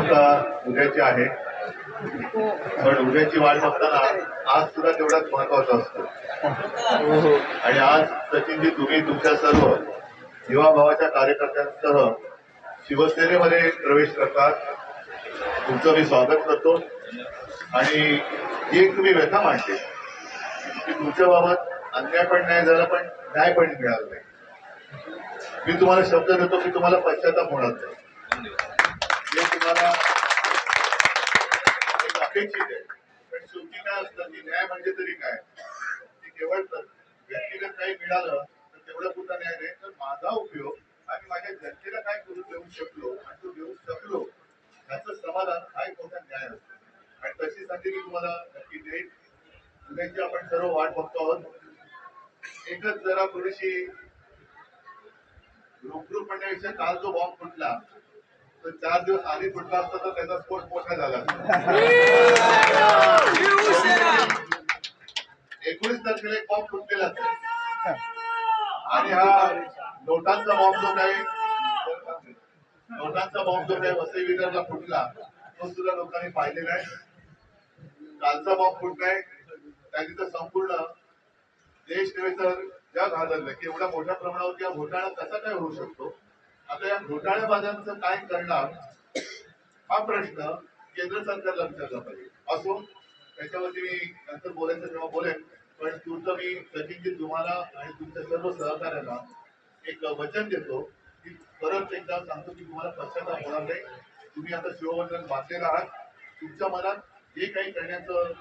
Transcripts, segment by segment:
निवडणुका उद्याची आहे. पण उद्याची वाट बघताना आज सुद्धा तेवढाच महत्त्वाचा असतो. आणि आज सचिनजी तुम्ही तुमच्या सर्व युवा भावाच्या कार्यकर्त्यांसह शिवसेनेमध्ये प्रवेश करतात. तुमचं मी स्वागत करतो. आणि एक तुम्ही व्यथा मांडते की तुमच्या बाबत अन्याय पण नाही झाला पण न्याय पण मिळाला नाही. मी तुम्हाला शब्द देतो की तुम्हाला पश्चाताप होणार नाही. हे तुम्हाला अपेक्षित आहे. पण शेवटी काय असतं की न्याय म्हणजे तरी काय? की केवळ व्यक्तीला काही मिळालं तर तेवढं पुरता न्याय नाही. तर माझा उपयोग आणि माझ्या जनतेला काय करून देऊ शकलो आणि तो देऊ शकलो याचं समाधान हा एक मोठा न्याय असतो. आणि तशी संधी मी तुम्हाला नक्की देईन. उद्याची आपण सर्व वाट बघतो आहोत. एकच जरा थोडीशी रुखरुख म्हणण्यापेक्षा काल जो बॉम्ब फुटला तर चार दिवस आधी फुटला असता तर त्याचा स्फोट मोठा झाला. एकोणीस तारखेला एक बॉम्ब फुटलेला. आणि हा नोटांचा बॉम्ब जो काही नोटांचा बॉम्ब जो काही वसई विदर्भला फुटला तो सुद्धा लोकांनी पाहिलेला आहे. कालचा बॉम्ब फुटलाय त्यांनी तर संपूर्ण देश नव्हे तर जग हादरलं की एवढ्या मोठ्या प्रमाणावरती हा घोटाळा कसा काय होऊ शकतो? आता घोटाळेबाजांचं काय करणार? हा प्रश्न केंद्र सरकारला विचारला पाहिजे. असो त्याच्यावरती मी नंतर बोलायचं तेव्हा बोलेन पण तुमचं मी सचिनजी तुम्हाला आणि तुमच्या सर्व सहकार्यांना एक वचन देतो की परत एकदा सांगतो की तुम्हाला पश्चाताप होणार नाही. तुम्ही आता शिववचन वाचलेलं आहात. तुमच्या मनात जे काही करण्याचं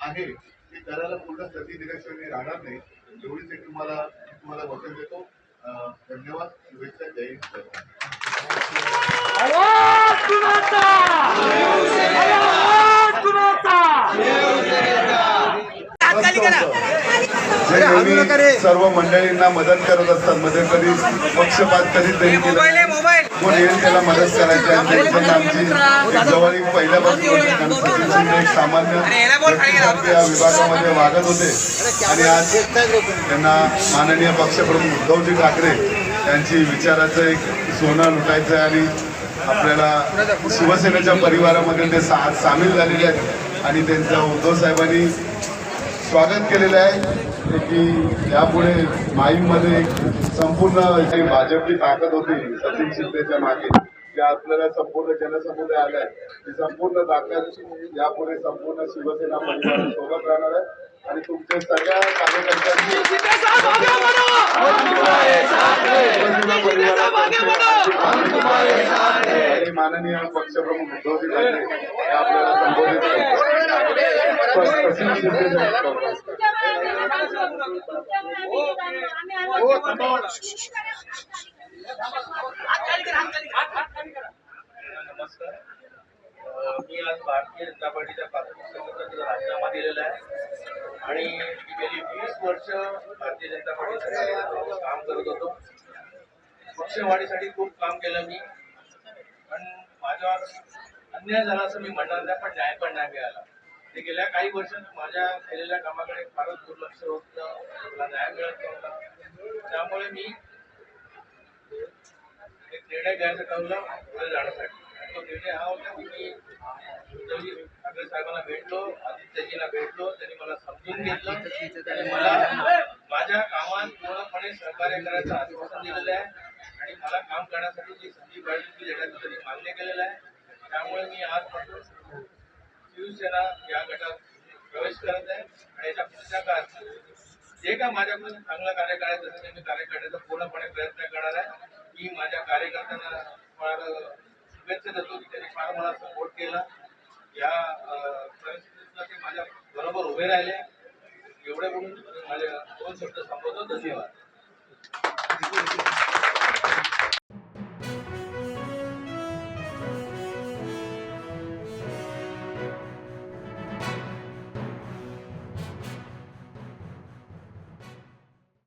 आहे ते करायला पूर्ण सती दिल्याशिवाय मी राहणार नाही. एवढीच एक तुम्हाला तुम्हाला वचन देतो. धन्यवाद शुभेच्छा जय हिंद नेहमी सर्व मंडळींना मदत करत असतात. मध्ये कधी पक्षपात कधी तरी कोण येईल त्याला मदत करायची आणि आमची एक जवळीक पहिल्यापासून सामान्य या विभागामध्ये वागत होते. आणि आज त्यांना माननीय पक्षप्रमुख उद्धवजी ठाकरे यांची विचाराचं एक सोनं लुटायचं आहे आणि आपल्याला शिवसेनेच्या परिवारामध्ये ते सा सामील झालेले आहेत. आणि त्यांचं उद्धव साहेबांनी स्वागत केलेलं आहे. की यापुढे माईमध्ये एक संपूर्ण जी भाजपची ताकद होती सचिन शिंदेच्या मागे की आपल्याला संपूर्ण जनसमुदाय आलाय. ती संपूर्ण ताकद यापुढे संपूर्ण शिवसेना परिवार सोबत राहणार आहे. आणि तुमच्या सगळ्या माननीय पक्षप्रमुख उद्धवजी ठाकरे आपल्याला संबोधित करतात. मी आज भारतीय जनता पार्टीच्या प्राथमिक सदस्याचा राजीनामा दिलेला आहे आणि मी गेली वीस वर्ष भारतीय जनता पार्टीसाठी काम करत होतो. पक्षवाढीसाठी खूप काम केलं मी पण माझ्यावर अन्याय झाला असं मी म्हणणार नाही पण न्याय पण नाही मिळाला. ते गेल्या काही वर्षात माझ्या केलेल्या कामाकडे फारच दुर्लक्ष होतं. मला न्याय मिळत नव्हता. त्यामुळे मी एक निर्णय घ्यायचं ठरवलं पुढे जाण्यासाठी. तो निर्णय हा होता की मी उद्धवजी ठाकरे साहेबांना भेटलो आदित्यजींना भेटलो त्यांनी मला समजून घेतलं. आणि मला माझ्या कामात पूर्णपणे सहकार्य करायचं आश्वासन दिलेलं आहे. आणि मला काम करण्यासाठी जी संधी पाहिजे ती देण्याचं त्यांनी मान्य केलेलं आहे. त्यामुळे मी आजपासून शिवसेना या गटात प्रवेश करत आहे आणि याच्या पुढच्या काळात जे काय माझ्याकडून चांगलं कार्य करायचं असेल मी कार्य करण्याचा पूर्णपणे प्रयत्न करणार आहे. मी माझ्या कार्यकर्त्यांना फार शुभेच्छा देतो की त्यांनी फार मला सपोर्ट केला. या अं, परिस्थितीतनं ते माझ्या बरोबर उभे राहिले. एवढे म्हणून माझ्या दोन शब्द संबोधन धन्यवाद.